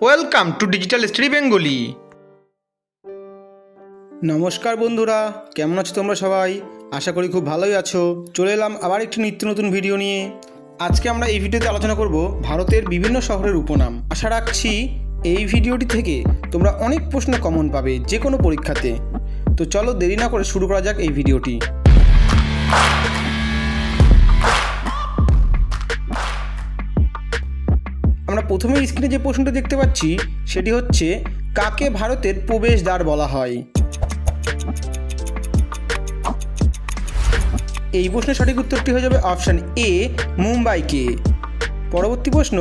Welcome to digital study Bengali নমস্কার বন্ধুরা, কেমন আছো তোমরা সবাই? আশা করি খুব ভালোই আছো। চলে এলাম আবার একটি নিত্য নতুন ভিডিও নিয়ে। আজকে আমরা এই ভিডিওতে আলোচনা করব ভারতের বিভিন্ন শহরের উপনাম। আশা রাখছি এই ভিডিওটি থেকে তোমরা অনেক প্রশ্ন কমন পাবে যে কোনো পরীক্ষাতে। তো চলো দেরি না করে শুরু করা যাক এই ভিডিওটি প্রথমে স্ক্রিনে যে প্রশ্নটা দেখতে পাচ্ছি, সেটি হচ্ছে, কাকে ভারতের প্রবেশদ্বার বলা হয়? এই প্রশ্নের সঠিক উত্তরটি হয়ে যাবে অপশান এ, মুম্বাইকে। পরবর্তী প্রশ্ন,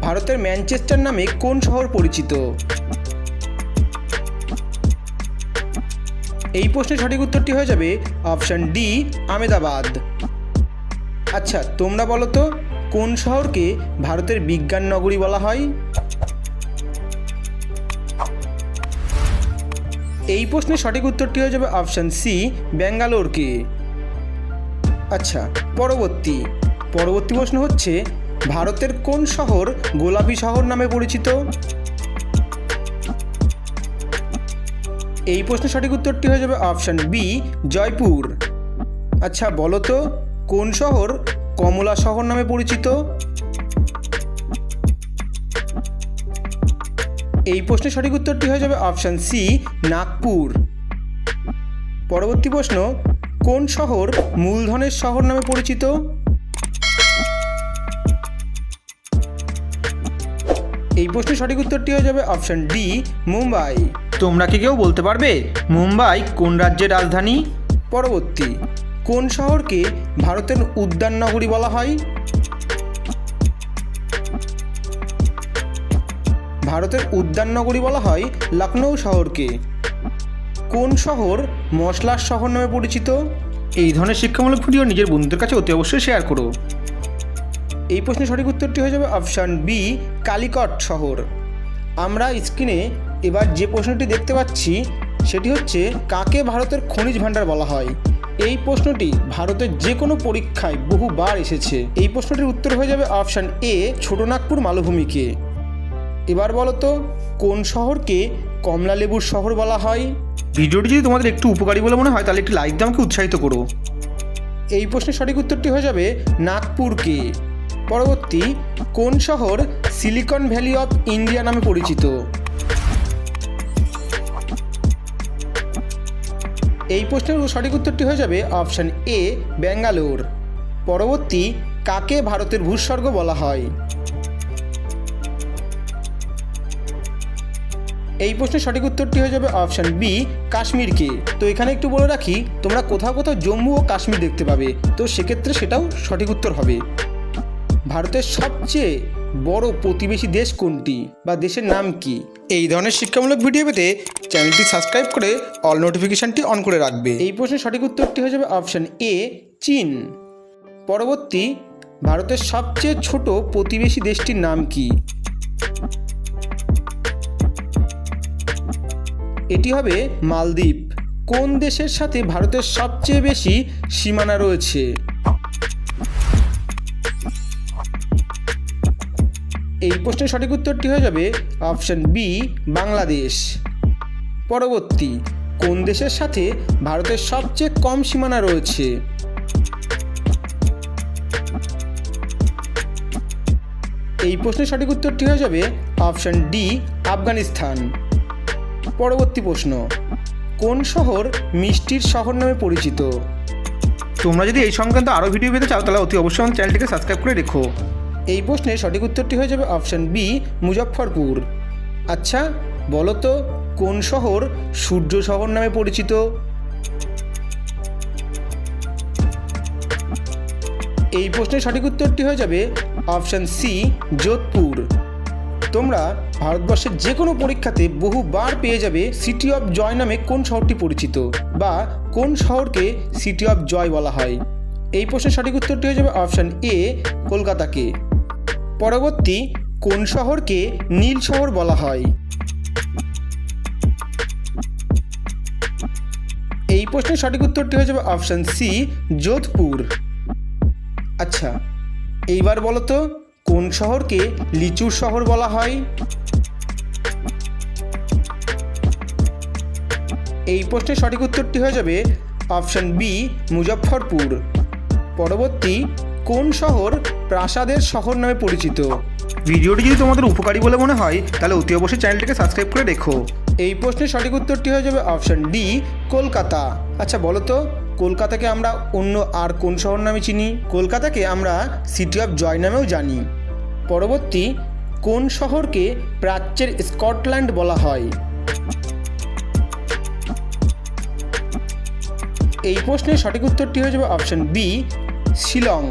ভারতের ম্যানচেস্টার নামে কোন শহর পরিচিত? এই প্রশ্নের সঠিক উত্তরটি হয়ে যাবে অপশান ডি, আমেদাবাদ। আচ্ছা তোমরা বলো তো কোন শহরকে ভারতের বিজ্ঞান নগরী বলা হয়? এই প্রশ্নের সঠিক উত্তরটি হয়ে যাবে অপশান সি, ব্যাঙ্গালোরকে। আচ্ছা পরবর্তী। পরবর্তী প্রশ্ন হচ্ছে, ভারতের কোন শহর গোলাপি শহর নামে পরিচিত? এই প্রশ্নের সঠিক উত্তরটি হয়ে যাবে অপশান বি, জয়পুর। আচ্ছা বলো তো, কোন শহর কমলা শহর নামে পরিচিত? এই প্রশ্নের সঠিক উত্তরটি হয়ে যাবে অপশান সি নাগপুর। পরবর্তী প্রশ্ন কোন শহর মূলধনের শহর নামে পরিচিত? এই প্রশ্নের সঠিক উত্তরটি হয়ে যাবে অপশান ডি মুম্বাই। তোমরা কি কেউ বলতে পারবে মুম্বাই কোন রাজ্যের রাজধানী? পরবর্তী। কোন শহরকে ভারতের উদ্যান নগরী বলা হয়? ভারতের উদ্যান নগরী বলা হয় লখনৌ শহরকে। কোন শহর মশলার শহর নামে পরিচিত? এই ধরনের শিক্ষামূলক ভিডিও নিজের বন্ধুদের কাছে অতি অবশ্যই শেয়ার করো। এই প্রশ্নের সঠিক উত্তরটি হয়ে যাবে অপশান বি কালিকট শহর। আমরা স্ক্রিনে এবার যে প্রশ্নটি দেখতে পাচ্ছি সেটি হচ্ছে কাকে ভারতের খনিজ ভাণ্ডার বলা হয়? এই প্রশ্নটি ভারতের যে কোনো পরীক্ষায় বহুবার এসেছে। এই প্রশ্নটির উত্তর হয়ে যাবে অপশান এ ছোটনাগপুর মালভূমিকে। এবার বলো তো কোন শহরকে কমলা লেবুর শহর বলা হয়? ভিডিওটি যদি তোমাদের একটু উপকারী বলে মনে হয় তাহলে একটি লাইক দিয়ে আমাকে উৎসাহিত করো। এই প্রশ্নের সঠিক উত্তরটি হয়ে যাবে নাগপুরকে। পরবর্তী কোন শহর সিলিকন ভ্যালি অফ ইন্ডিয়া নামে পরিচিত? এই প্রশ্নের সঠিক উত্তরটি হয়ে যাবে অপশান এ, ব্যাঙ্গালোর। পরবর্তী, কাকে ভারতের ভূস্বর্গ বলা হয়? এই প্রশ্নের সঠিক উত্তরটি হয়ে যাবে অপশান বি, কাশ্মীরকে। তো এখানে একটু বলে রাখি, তোমরা কোথাও কোথাও জম্মু ও কাশ্মীর দেখতে পাবে। তো সেক্ষেত্রে সেটাও সঠিক উত্তর হবে। ভারতের সবচেয়ে বড় প্রতিবেশী দেশ কোনটি বা দেশের নাম কি? এই ধরনের শিক্ষামূলক ভিডিও পেতে চ্যানেলটি সাবস্ক্রাইব করে অল নোটিফিকেশনটি অন করে রাখবে। এই প্রশ্নের সঠিক উত্তরটি হয়ে যাবে অপশান এ, চীন। পরবর্তী, ভারতের সবচেয়ে ছোট প্রতিবেশী দেশটির নাম কি? এটি হবে মালদ্বীপ। কোন দেশের সাথে ভারতের সবচেয়ে বেশি সীমানা রয়েছে? প্রশ্নের সঠিক উত্তরটি হয়ে যাবে অপশন বি বাংলাদেশ। পরবর্তী, কোন দেশের সাথে ভারতের সবচেয়ে কম সীমানা রয়েছে? এই প্রশ্নের সঠিক উত্তরটি হয়ে যাবে অপশন ডি আফগানিস্তান। পরবর্তী প্রশ্ন, কোন শহর মিষ্টির শহর নামে পরিচিত? তোমরা যদি এই সংক্রান্ত আরও ভিডিও পেতে চাও, তাহলে অতি অবশ্যই চ্যানেলটিকে সাবস্ক্রাইব করে রেখো। এই প্রশ্নের সঠিক উত্তরটি হয়ে যাবে অপশান বি, মুজফ্ফরপুর। আচ্ছা বলো তো, কোন শহর সূর্য শহর নামে পরিচিত? এই প্রশ্নের সঠিক উত্তরটি হয়ে যাবে অপশান সি, যোধপুর। তোমরা ভারতবর্ষের যে কোনো পরীক্ষাতে বহুবার পেয়ে যাবে সিটি অফ জয় নামে কোন শহরটি পরিচিত বা কোন শহরকে সিটি অফ জয় বলা হয়? এই প্রশ্নের সঠিক উত্তরটি হয়ে যাবে অপশান এ, কলকাতাকে। পরবর্তী কোন শহরকে নীল শহর বলা হয়? এই প্রশ্নের সঠিক উত্তরটি হয়ে যাবে অপশান সি যোধপুর। আচ্ছা এইবার বলতো কোন শহরকে লিচুর শহর বলা হয়? এই প্রশ্নের সঠিক উত্তরটি হয়ে যাবে অপশান বি মুজফ্ফরপুর। পরবর্তী কোন শহর প্রাসাদের শহর নামে পরিচিত? ভিডিওটি যদি তোমাদের উপকারী বলে মনে হয়, তাহলে অতি অবশ্যই চ্যানেলটিকে সাবস্ক্রাইব করে রেখো। এই প্রশ্নের সঠিক উত্তরটি হয়ে যাবে অপশন ডি, কলকাতা। আচ্ছা বলো তো, কলকাতাকে আমরা অন্য আর কোন শহর নামে চিনি? কলকাতাকে আমরা সিটি অফ জয় নামেও জানি। পরবর্তী, কোন শহরকে প্রাচ্যের স্কটল্যান্ড বলা হয়? এই প্রশ্নের সঠিক উত্তরটি হয়ে যাবে অপশন বি, শিলং।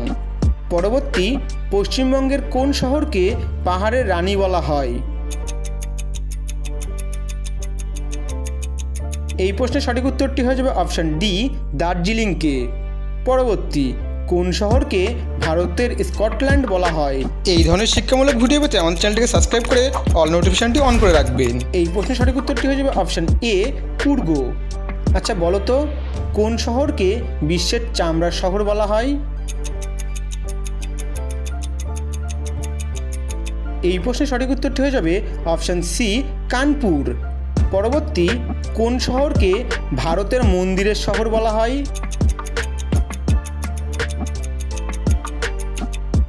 পরবর্তী পশ্চিমবঙ্গের কোন শহরকে পাহাড়ের রানী বলা হয়? এই প্রশ্নের সঠিক উত্তরটি হয়ে যাবে অপশন ডি দার্জিলিংকে। পরবর্তী কোন শহরকে ভারতের স্কটল্যান্ড বলা হয়? এই ধরনের শিক্ষামূলক ভিডিও পেতে আমাদের চ্যানেলটিকে সাবস্ক্রাইব করে অল নোটিফিকেশনটি অন করে রাখবেন। এই প্রশ্নের সঠিক উত্তরটি হয়ে যাবে অপশান এ কুর্গ। আচ্ছা বলো তো কোন শহরকে বিশ্বের চামড়ার শহর বলা হয়? এই প্রশ্নের সঠিক উত্তরটি হয়ে যাবে অপশান সি কানপুর। পরবর্তী, কোন শহরকে ভারতের মন্দিরের শহর বলা হয়?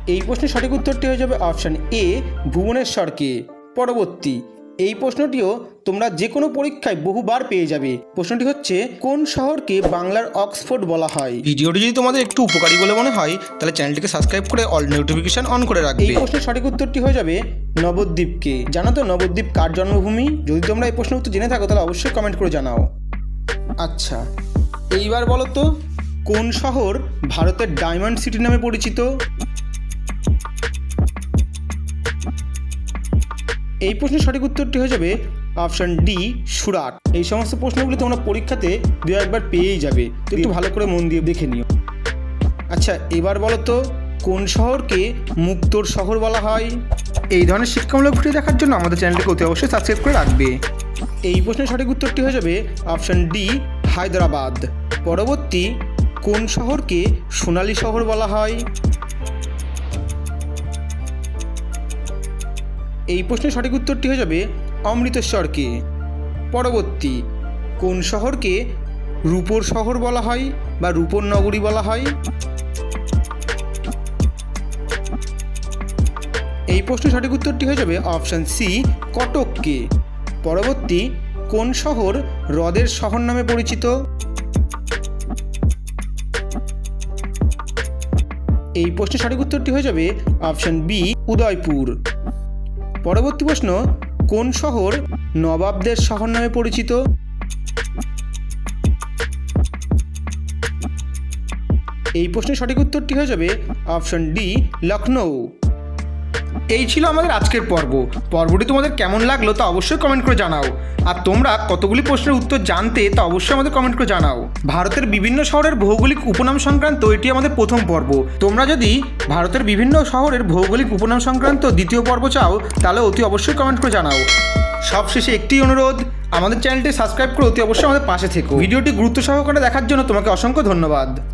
এই প্রশ্নের সঠিক উত্তরটি হয়ে যাবে অপশান এ ভুবনেশ্বরকে। পরবর্তী এই প্রশ্নটিও তোমরা যে কোনো পরীক্ষায় বহুবার পেয়ে যাবে। প্রশ্নটি হচ্ছে কোন শহরকে বাংলার অক্সফোর্ড বলা হয়? ভিডিওটি যদি তোমাদের একটু উপকারী বলে মনে হয় তাহলে চ্যানেলটিকে সাবস্ক্রাইব করে অল নোটিফিকেশন অন করে রাখবে। এই প্রশ্নের সঠিক উত্তরটি হয়ে যাবে নবদ্বীপকে। জানো তো নবদ্বীপ কার জন্মভূমি? যদি তোমরা এই প্রশ্নের উত্তর জেনে থাকো তাহলে অবশ্যই কমেন্ট করে জানাও। আচ্ছা এইবার বলো তো কোন শহর ভারতের ডায়মন্ড সিটি নামে পরিচিত? এই প্রশ্নের সঠিক উত্তরটি হয়ে যাবে অপশন ডি সুরাট। এই সমস্ত প্রশ্নগুলি তোমরা পরীক্ষাতে দু একবার পেয়েই যাবে। তো একটু ভালো করে মন দিয়ে দেখে নিও। আচ্ছা এবার বলো তো কোন শহরকে মুক্তোর শহর বলা হয়? এই ধরনের শিক্ষামূলক ভিডিও দেখার জন্য আমাদের চ্যানেলটিকে অতি অবশ্যই সাবস্ক্রাইব করে রাখবে। এই প্রশ্নের সঠিক উত্তরটি হয়ে যাবে অপশন ডি হায়দ্রাবাদ। পরবর্তী কোন শহরকে সোনালী শহর বলা হয়? এই প্রশ্নের সঠিক উত্তরটি হয়ে যাবে অমৃতেশ্বরকে পরবর্তী, কোন শহরকে রূপোর শহর বলা হয় বা রূপোর নগরী বলা হয়? এই প্রশ্নের সঠিক উত্তরটি হয়ে যাবে অপশান সি, কটককে। পরবর্তী, কোন শহর হ্রদের শহর নামে পরিচিত? এই প্রশ্নের সঠিক উত্তরটি হয়ে যাবে অপশান বি, উদয়পুর। পরবর্তী প্রশ্ন, কোন শহর নবাবদের শহর নামে পরিচিত? এই প্রশ্নের সঠিক উত্তরটি হয়ে যাবে অপশন ডি লখনৌ এই ছিল আমাদের আজকের পর্ব। পর্বটি তোমাদের কেমন লাগল তা অবশ্যই কমেন্ট করে জানাও। আর তোমরা কতগুলি প্রশ্নের উত্তর জানতে তা অবশ্যই আমাদের কমেন্ট করে জানাও। ভারতের বিভিন্ন শহরের ভৌগোলিক উপনাম সংক্রান্ত এটি আমাদের প্রথম পর্ব। তোমরা যদি ভারতের বিভিন্ন শহরের ভৌগোলিক উপনাম সংক্রান্ত দ্বিতীয় পর্ব চাও, তাহলে অতি অবশ্যই কমেন্ট করে জানাও। সবশেষে একটি অনুরোধ, আমাদের চ্যানেলটি সাবস্ক্রাইব করে অতি অবশ্যই আমাদের পাশে থেকো। ভিডিওটি গুরুত্ব সহকারে দেখার জন্য তোমাকে অসংখ্য ধন্যবাদ।